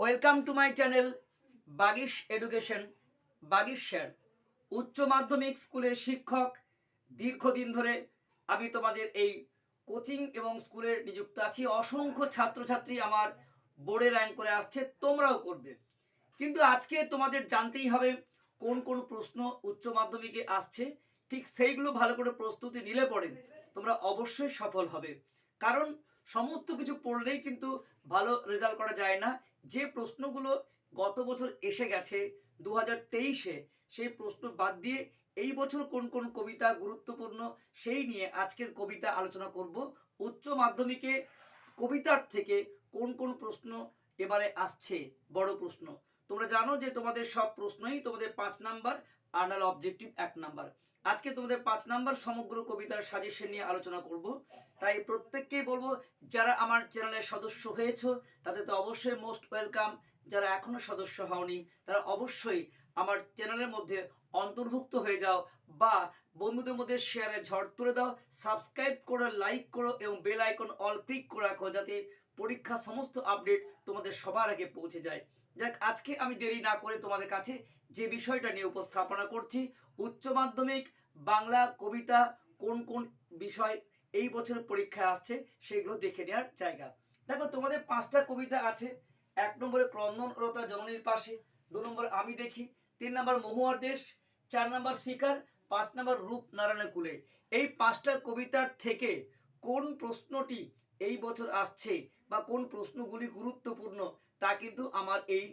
Welcome to my channel Bagish Education. Bagish sir, উচ্চ মাধ্যমিক স্কুলের শিক্ষক, দীর্ঘদিন ধরে আমি তোমাদের এই কোচিং এবং স্কুলে নিযুক্ত আছি। অসংখ্য ছাত্রছাত্রী আমার বোর্ডে র্যাঙ্ক করে আসছে, তোমরাও করবে। কিন্তু আজকে তোমাদের জানতেই হবে কোন কোন প্রশ্ন উচ্চ মাধ্যমিকে আসছে। ঠিক সেইগুলো ভালো করে প্রস্তুতি নিলে পরে তোমরা অবশ্যই সফল হবে। কারণ সমস্ত কিছু পড়লেই কিন্তু ভালো রেজাল্ট করা যায় না। যে প্রশ্নগুলো গত বছর এসে গেছে দু হাজার তেইশে, সেই প্রশ্ন বাদ দিয়ে এই বছর কোন কোন কবিতা গুরুত্বপূর্ণ সেই নিয়ে আজকের কবিতা আলোচনা করব। উচ্চ মাধ্যমিকে কবিতার থেকে কোন কোন প্রশ্ন এবারে আসছে? বড় প্রশ্ন। তোমরা জানো যে তোমাদের সব প্রশ্নই তোমাদের পাঁচ নাম্বার আর নাহলে অবজেক্টিভ এক নাম্বার। আজকে তোমাদের পাঁচ নাম্বার সমগ্র কবিতার সাজেশন নিয়ে আলোচনা করব। তাই প্রত্যেককেই বলব, যারা আমার চ্যানেলের সদস্য হয়েছো, তাদের তো অবশ্যই মোস্ট ওয়েলকাম যারা এখনও সদস্য হওনি, তারা অবশ্যই আমার চ্যানেলের মধ্যে অন্তর্ভুক্ত হয়ে যাও বা বন্ধুদের মধ্যে শেয়ারে ঝড় তুলে দাও সাবস্ক্রাইব করো লাইক করো এবং বেল আইকন অল ক্লিক করে রাখো যাতে পরীক্ষা সমস্ত আপডেট তোমাদের সবার আগে পৌঁছে যায়। যাক, আজকে আমি দেরি না করে তোমাদের কাছে যে বিষয়টা নিয়ে উপস্থাপনা করছি, উচ্চ মাধ্যমিক বাংলা কবিতা কোন কোন বিষয় এই বছর পরীক্ষায় আসছে সেগুলো দেখে নেওয়ার জায়গা। দেখো, তোমাদের পাঁচটা কবিতা আছে। এক নম্বরে ক্রন্দনরতা জননীর পাশে, দু নম্বর আমি দেখি, তিন নম্বর মহুয়ার দেশ, চার নম্বর শিকার, পাঁচ নম্বর রূপ নারায়ণের কুলে। এই পাঁচটা কবিতার থেকে কোন প্রশ্নটি এই বছর আসছে বা কোন প্রশ্নগুলি গুরুত্বপূর্ণ তা কিন্তু আমার এই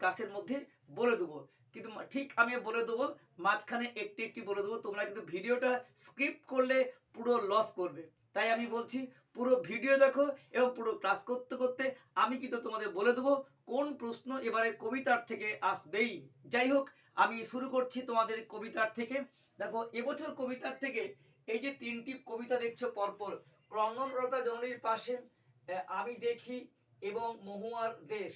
ক্লাসের মধ্যে বলে দেবো। কিন্তু ঠিক আমি বলে দেবো, মাঝখানে একটি একটি বলে দেবো, তোমরা কিন্তু ভিডিওটা স্ক্রিপ্ট করলে পুরো লস করবে। তাই আমি বলছি, পুরো ভিডিও দেখো এবং পুরো ক্লাস করতে করতে আমি কিন্তু তোমাদের বলে দেবো কোন প্রশ্ন এবারে কবিতার থেকে আসবেই। যাই হোক, আমি শুরু করছি তোমাদের কবিতার থেকে। দেখো, এবছর কবিতার থেকে এই যে তিনটি কবিতা দেখছ পরপর, ক্রন্দনরতা জননীর পাশে আমি দেখি এবং মহুয়ার দেশ।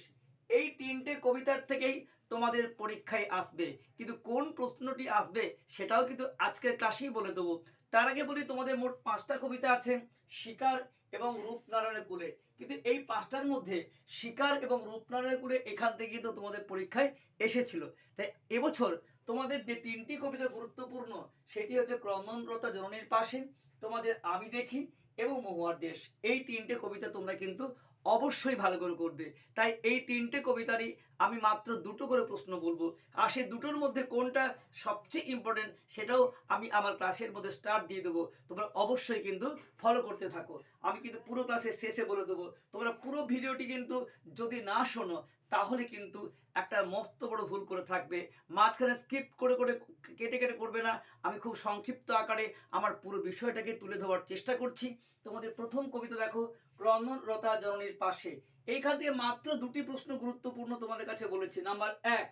এই তিনটে কবিতার থেকেই তোমাদের পরীক্ষায় আসবে। কিন্তু কোন প্রশ্নটি আসবে সেটাও কিন্তু আজকের ক্লাসেই বলে দেবো। তার আগে বলি, তোমাদের মোট পাঁচটা কবিতা আছে, শিকার এবং রূপনারায়ণের কুলে। কিন্তু এই পাঁচটার মধ্যে শিকার এবং রূপনারায়ণের কুলে এখান থেকে কিন্তু তোমাদের পরীক্ষায় এসেছিল। তাই এবছর তোমাদের যে তিনটি কবিতা গুরুত্বপূর্ণ, সেটি হচ্ছে ক্রন্দনরতা জননীর পাশে, তোমাদের আমি দেখি এবং মহুয়ার দেশ। এই তিনটে কবিতা তোমরা কিন্তু অবশ্যই ভালো করে করবে। তাই এই তিনটে কবিতারই আমি মাত্র দুটো করে প্রশ্ন বলব। আর সেই দুটোর মধ্যে কোনটা সবচেয়ে ইম্পর্টেন্ট সেটাও আমি আমার ক্লাসের মধ্যে স্টার্ট দিয়ে দেবো। তোমরা অবশ্যই কিন্তু ফলো করতে থাকো। আমি কিন্তু পুরো ক্লাসের শেষে বলে দেবো। তোমরা পুরো ভিডিওটি কিন্তু যদি না শোনো, তাহলে কিন্তু একটা মস্ত বড় ভুল করে থাকবে। মাঝখানে স্কিপ করে করে কেটে কেটে করবে না। আমি খুব সংক্ষিপ্ত আকারে আমার পুরো বিষয়টাকে তুলে ধরার চেষ্টা করছি। তোমাদের প্রথম কবিতা দেখো, ক্রন্দনরতা জননীর পাশে। এইখান থেকে মাত্র দুটি প্রশ্ন গুরুত্বপূর্ণ তোমাদের কাছে বলেছি। নাম্বার এক,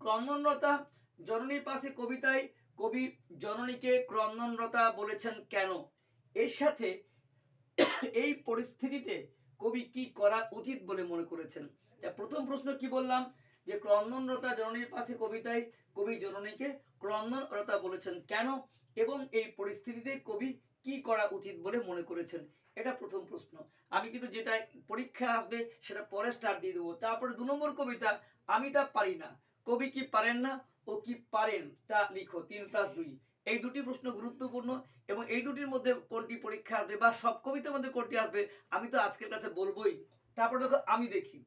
ক্রন্দনরতা জননীর পাশে কবিতায় কবি জননীকে ক্রন্দনরতা বলেছেন কেন? এর সাথে এই পরিস্থিতিতে কবি কি করা উচিত বলে মনে করেছেন? প্রথম প্রশ্ন কি বললাম? যে ক্রন্দনরতা জননীর পাশে কবিতায় কবি জননীকে ক্রন্দনরতা বলেছেন কেন? এবং এই পরিস্থিতিতে কবি কি করা উচিত বলে মনে করেছেন? এটা প্রথম প্রশ্ন। আমি কিন্তু যেটা পরীক্ষা আসবে সেটা পরে স্টার্ট দিয়ে দেবো। তারপরে দু নম্বর কবিতা, আমি তা পারি না। কবি কি পারেন না? ও কি পারেন? তা লিখো, তিন প্লাস দুই। এই দুটি প্রশ্ন গুরুত্বপূর্ণ এবং এই দুটির মধ্যে কোনটি পরীক্ষা আসবে বা সব কবিতার মধ্যে কোনটি আসবে, আমি তো আজকের কাছে বলবোই। তারপর দেখো, আমি দেখি।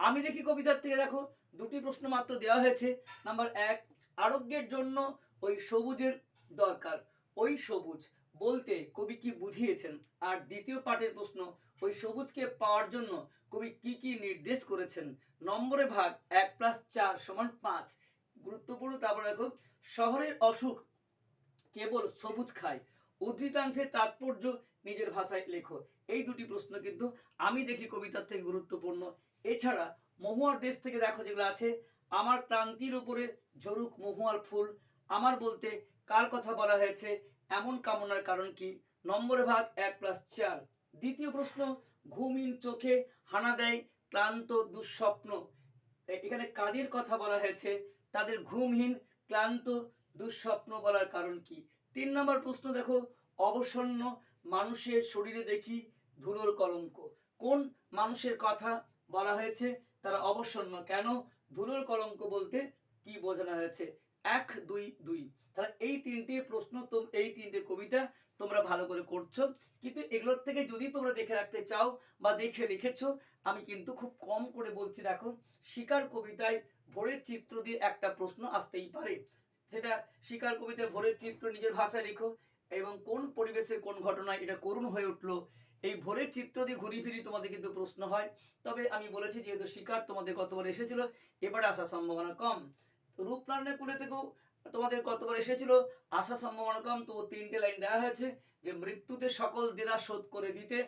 আমি দেখি কবিতার থেকে দেখো, দুটি প্রশ্ন মাত্র দেওয়া হয়েছে। নাম্বার এক, আরোগ্যের জন্য ওই সবুজের দরকার। ওই সবুজ বলতে কবি কি বুঝিয়েছেন? আর দ্বিতীয় পাঠের প্রশ্ন, ওই সবুজকে পাওয়ার জন্য কবি কি কি নির্দেশ করেছেন? নম্বরে ভাগ, এক প্লাস চার সমান পাঁচ। গুরুত্বপূর্ণ, তারপর দেখো, শহরের অসুখ কেবল সবুজ খায়। উদ্ধৃতাংশের তাৎপর্য নিজের ভাষায় লেখো। এই দুটি প্রশ্ন কিন্তু আমি দেখি কবিতার থেকে গুরুত্বপূর্ণ। এছাড়া মহুয়ার দেশ থেকে দেখো যেগুলো আছে, আমার ক্রান্তির উপরে ঝরুক মহুয়ার ফুল। আমার বলতে কার কথা বলা হয়েছে? এমন কামনার কারণ কি? নম্বরে ভাগ এক প্লাস চার। দ্বিতীয় প্রশ্ন, ঘুমিন চোখে হানা দেয় ক্লান্ত দুঃস্বপ্ন। এখানে কাদের কথা বলা হয়েছে, তাদের ঘুমহীন, ক্লান্ত দুঃস্বপ্ন বলার কারণ কি? তিন নম্বর প্রশ্ন দেখো, অবসন্ন মানুষের শরীরে দেখি ধুলোর কলঙ্ক। কোন মানুষের কথা বলা হয়েছে? তারা অবসন্ন। কেন? ধুলোর কলঙ্ক বলতে কি বোঝানো হয়েছে? এক, দুই দুই। তাহলে এই তিনটে প্রশ্ন এই তিনটে কবিতা তোমরা ভালো করে করছ। কিন্তু এগুলোর থেকে যদি তোমরা দেখে রাখতে চাও বা দেখে লিখেছো, আমি কিন্তু খুব কম করে বলছি, দেখো। শিকার কবিতায় ভোরের চিত্র দিয়ে একটা প্রশ্ন আসতেই পারে। সেটা শিকার কবিতায় ভোরের চিত্র নিজের ভাষায় লিখো এবং কোন পরিবেশে কোন ঘটনায় এটা করুণ হয়ে উঠল। এই ভোরের চিত্র দিয়ে ঘুরি ফিরি তোমাদের কিন্তু প্রশ্ন হয়। তবে আমি বলেছি, যেহেতু শিকার তোমাদের গতবার এসেছিল, এবার আসার সম্ভাবনা কম। রূপনারায়ণের কুলে থেকেও তোমাদের এসেছিল। কম তবু তিনটে লাইন দেওয়া হয়েছে যে, মৃত্যুতে সকল শোধ করে দিতে।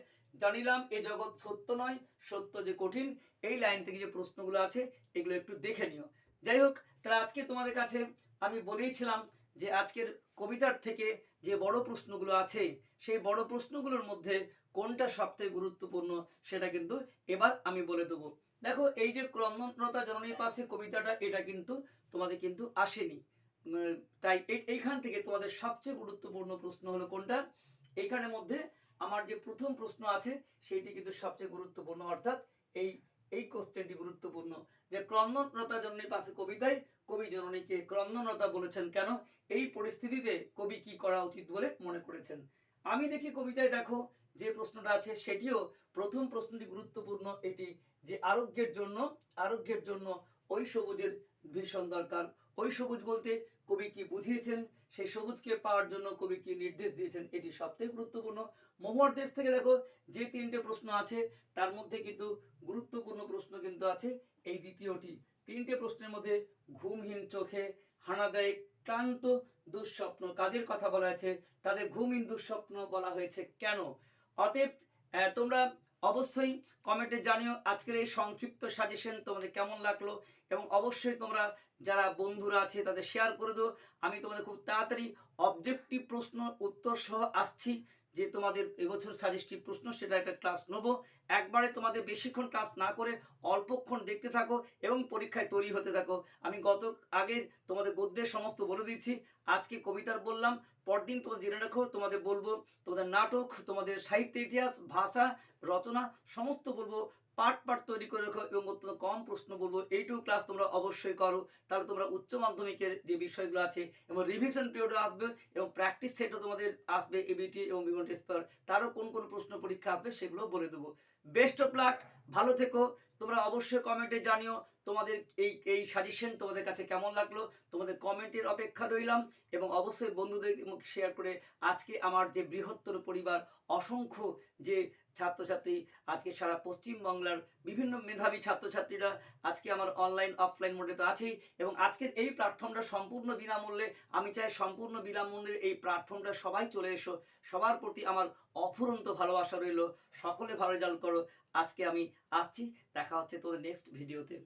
জানিলাম, এ জগৎ সত্য নয়, সত্য যে কঠিন। এই লাইন থেকে যে প্রশ্নগুলো আছে, এগুলো একটু দেখে নিও। যাই হোক, তাহলে আজকে তোমাদের কাছে আমি বলেইছিলাম যে, আজকের কবিতার থেকে যে বড় প্রশ্নগুলো আছে, সেই বড় প্রশ্নগুলোর মধ্যে কোনটা সবথেকে গুরুত্বপূর্ণ সেটা কিন্তু এবার আমি বলে দেবো। দেখো, এই যে ক্রন্দনরতা জননীর পাশে কবিতাটা, এটা কিন্তু তোমাদের কিন্তু আসেনি। তাই এইখান থেকে তোমাদের সবচেয়ে গুরুত্বপূর্ণ প্রশ্ন হলো কোনটা? এইখানের মধ্যে আমার যে প্রথম প্রশ্ন আছে, সেইটি কিন্তু সবচেয়ে গুরুত্বপূর্ণ। অর্থাৎ এই এই কোশ্চেনটি গুরুত্বপূর্ণ যে ক্রন্দনরতা জননীর পাশে কবিতায় কবি জননীকে ক্রন্দনরতা বলেছেন কেন? এই পরিস্থিতিতে কবি কি করা উচিত বলে মনে করেছেন? আমি দেখি কবিতায় দেখো যে প্রশ্নটা আছে সেটিও প্রথম প্রশ্নটি গুরুত্বপূর্ণ, এটি যে আরোগ্যের জন্য আরোগ্যের জন্য ওই সবুজের ভীষণ দরকার। ওই সবুজ বলতে কবি কি বুঝিয়েছেন? সেই সবুজকে পাওয়ার জন্য কবি কি নির্দেশ দিয়েছেন? এটি সবথেকে গুরুত্বপূর্ণ। মহুয়ার দেশ থেকে দেখো, যে তিনটে প্রশ্ন আছে, তার মধ্যে কিন্তু গুরুত্বপূর্ণ প্রশ্ন কিন্তু আছে। এই দ্বিতীয়টি, তিনটে প্রশ্নের মধ্যে ঘুমহীন চোখে হানা দেয় ক্লান্ত দুঃস্বপ্ন কাদের কথা বলা হয়েছে? তাদের ঘুমহীন দুঃস্বপ্ন বলা হয়েছে কেন? অতএব তোমরা অবশ্যই কমেন্টে জানিও আজকের এই সংক্ষিপ্ত সাজেশন তোমাদের কেমন লাগল এবং অবশ্যই তোমরা যারা বন্ধুরা আছে তাদের শেয়ার করে দিও। আমি তোমাদের খুব তাড়াতাড়ি অবজেক্টিভ প্রশ্ন উত্তর সহ আসছি। যে তোমাদের এবছর সাজেস্টিভ প্রশ্ন, সেটা একটা ক্লাস নেব। একবারে তোমাদের বেশিক্ষণ ক্লাস না করে অল্পক্ষণ দেখতে থাকো এবং পরীক্ষায় তৈরি হতে থাকো। আমি গত আগে তোমাদের গদ্যের সমস্ত বলে দিচ্ছি। আজকে কবিতার বললাম, পরদিন তোমরা জেনে রাখো, তোমাদের বলব, তোমাদের নাটক, তোমাদের সাহিত্য, ইতিহাস, ভাষা, রচনা, সমস্ত বলব। পার্ট পার্ট তৈরি করে রাখো এবং অত্যন্ত কম প্রশ্ন বলব। এইটুকু ক্লাস তোমরা অবশ্যই করো। তাহলে তোমরা উচ্চ মাধ্যমিকের যে বিষয়গুলো আছে এবং রিভিশন পিরিয়ডও আসবে এবং প্র্যাকটিস সেটও তোমাদের আসবে এবিটি এবং বিভিন্ন টেস্ট তারও কোন কোন প্রশ্ন পরীক্ষা আসবে সেগুলো বলে দেবো। বেস্ট অফ লাক, ভালো থেকো। তোমরা অবশ্যই কমেন্টে জানিও তোমাদের এই এই সাজেশন তোমাদের কাছে কেমন লাগল। তোমাদের কমেন্টের অপেক্ষা রইলাম এবং অবশ্যই বন্ধুদের শেয়ার করে আজকে আমার যে বৃহত্তর পরিবার, অসংখ্য যে ছাত্রছাত্রী, আজকে সারা পশ্চিমবাংলার বিভিন্ন মেধাবী ছাত্রছাত্রীরা আজকে আমার অনলাইন অফলাইন মোডে তো আছেই এবং আজকের এই প্ল্যাটফর্মটা সম্পূর্ণ বিনামূল্যে, আমি চাই সম্পূর্ণ বিনামূল্যের এই প্ল্যাটফর্মটা সবাই চলে এসো। সবার প্রতি আমার অফুরন্ত ভালোবাসা রইল। সকলে ভালো রেজাল্ট করো। আজকে আমি আসছি দেখা হচ্ছে তোদের নেক্সট ভিডিওতে